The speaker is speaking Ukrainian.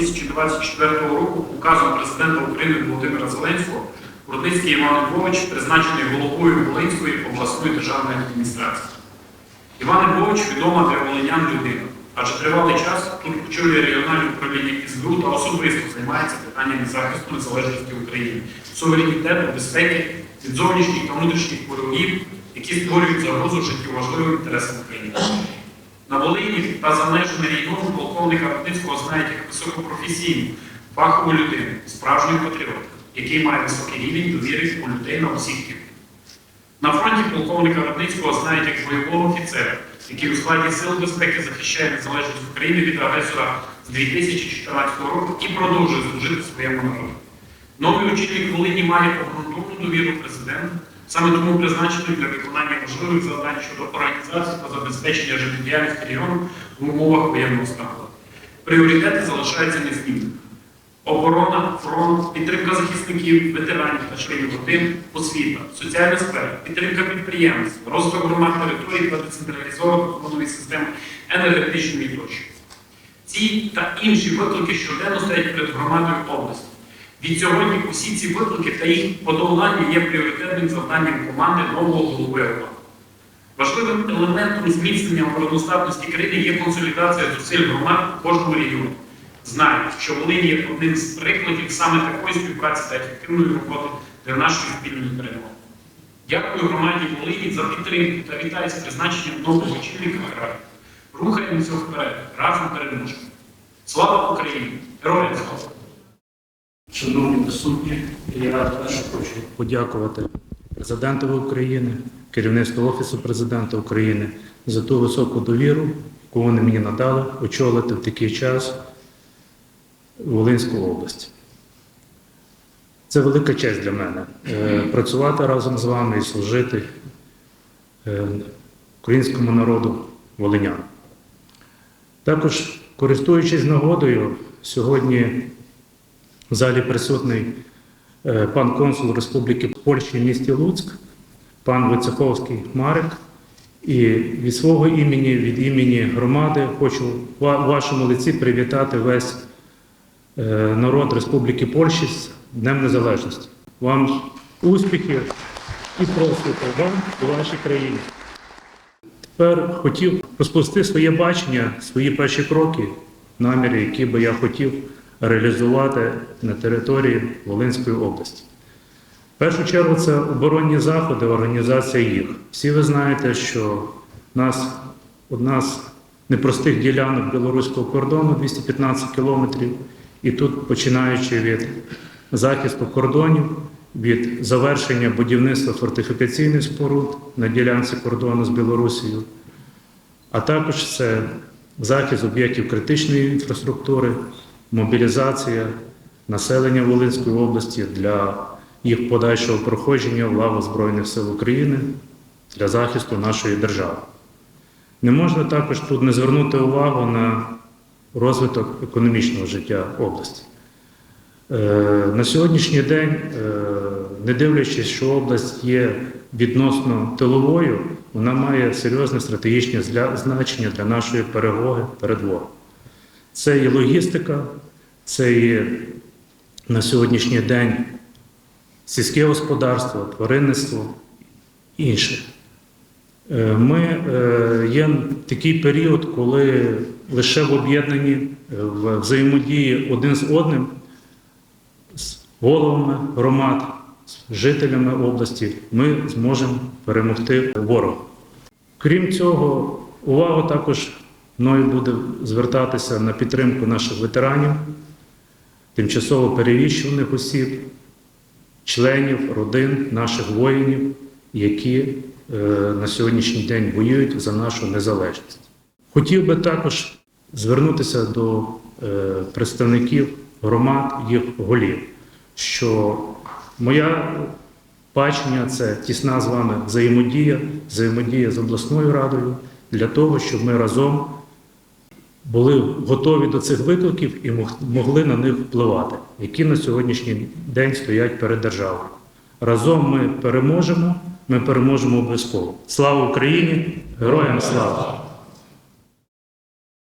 листопада 2024 року указом президента України Володимира Зеленського Рудницький Іван Львович призначений головою Волинської обласної державної адміністрації. Іван Львович відома для волинян людина, адже тривалий час тут очолює регіональне управління СБУ та особисто займається питаннями захисту незалежності України, суверенітету, безпеки від зовнішніх та внутрішніх ворогів, які створюють загрозу життєважливим інтересам України. На Волині та за межами регіону полковника Рудницького знають як високопрофесійну, фахову людину, справжнього патріота, який має високий рівень довіри у людей на усіх рівнях. На фронті полковника Рудницького знають як бойового офіцера, який у складі Сил безпеки захищає незалежність України від агресора з 2014 року і продовжує служити своєму народу. Новий очільник Волині має обґрунтовану довіру президента, саме тому призначений для виконання важливих завдань щодо організації та забезпечення життєдіяльності регіону в умовах воєнного стану. Пріоритети залишаються незмінними. Оборона, фронт, підтримка захисників, ветеранів та членів родин, освіта, соціальна сфера, підтримка підприємств, розвиток громад територій та децентралізованих децентралізованої системи енергетичної тощо. Ці та інші виклики щоденно стоять перед громадою області. Відсьогодні усі ці виклики та їх подолання є пріоритетним завданням команди нового голови ОВА. Важливим елементом зміцнення обороноздатності країни є консолідація зусиль громад у кожному регіоні. Знаю, що Волинь є одним з прикладів саме такої співпраці та ефективної роботи для нашої спільної перемоги. Дякую громаді Волині за підтримку та вітаю з призначенням нового очільника краю. Рухаємося вперед, разом переможемо. Слава Україні! Героям слава! Шановні присутні, я перше хочу подякувати президентові України, керівництву Офісу президента України за ту високу довіру, яку вони мені надали очолити в такий час Волинську область. Це велика честь для мене е, працювати разом з вами і служити е, українському народу волинян. Також, користуючись нагодою, сьогодні в залі присутній е, пан консул Республіки Польщі в місті Луцьк, пан Войцеховський Марик. І від свого імені, від імені громади, хочу в вашому лиці привітати весь е, народ Республіки Польщі з Днем Незалежності. Вам успіхів і просвіту вам і вашій країні. Тепер хотів розповісти своє бачення, свої перші кроки, наміри, які би я хотів реалізувати на території Волинської області. В першу чергу це оборонні заходи, організація їх. Всі ви знаєте, що в нас одна з непростих ділянок білоруського кордону 215 кілометрів, і тут, починаючи від захисту кордонів, від завершення будівництва фортифікаційних споруд на ділянці кордону з Білорусією, а також це захист об'єктів критичної інфраструктури, мобілізація населення Волинської області для їх подальшого проходження в лаву Збройних сил України для захисту нашої держави. Не можна також тут не звернути увагу на розвиток економічного життя області. Е, На сьогоднішній день, е, не дивлячись, що область є відносно тиловою, вона має серйозне стратегічне значення для нашої перемоги перед ворогом. Це і логістика, це і на сьогоднішній день сільське господарство, тваринництво інше. Е, Ми е, є такий період, коли лише в об'єднанні, е, в взаємодії один з одним, з головами громад, з жителями області, ми зможемо перемогти ворога. Крім цього, увагу також мною буде звертатися на підтримку наших ветеранів, тимчасово перевіщених осіб, членів родин наших воїнів, які е, на сьогоднішній день воюють за нашу незалежність. Хотів би також звернутися до е, представників громад, їх голів, що моя бачення це тісна з вами взаємодія, взаємодія з обласною радою для того, щоб ми разом були готові до цих викликів і мог- могли на них впливати, які на сьогоднішній день стоять перед державою. Разом ми переможемо, ми переможемо обов'язково. Слава Україні! Героям слава!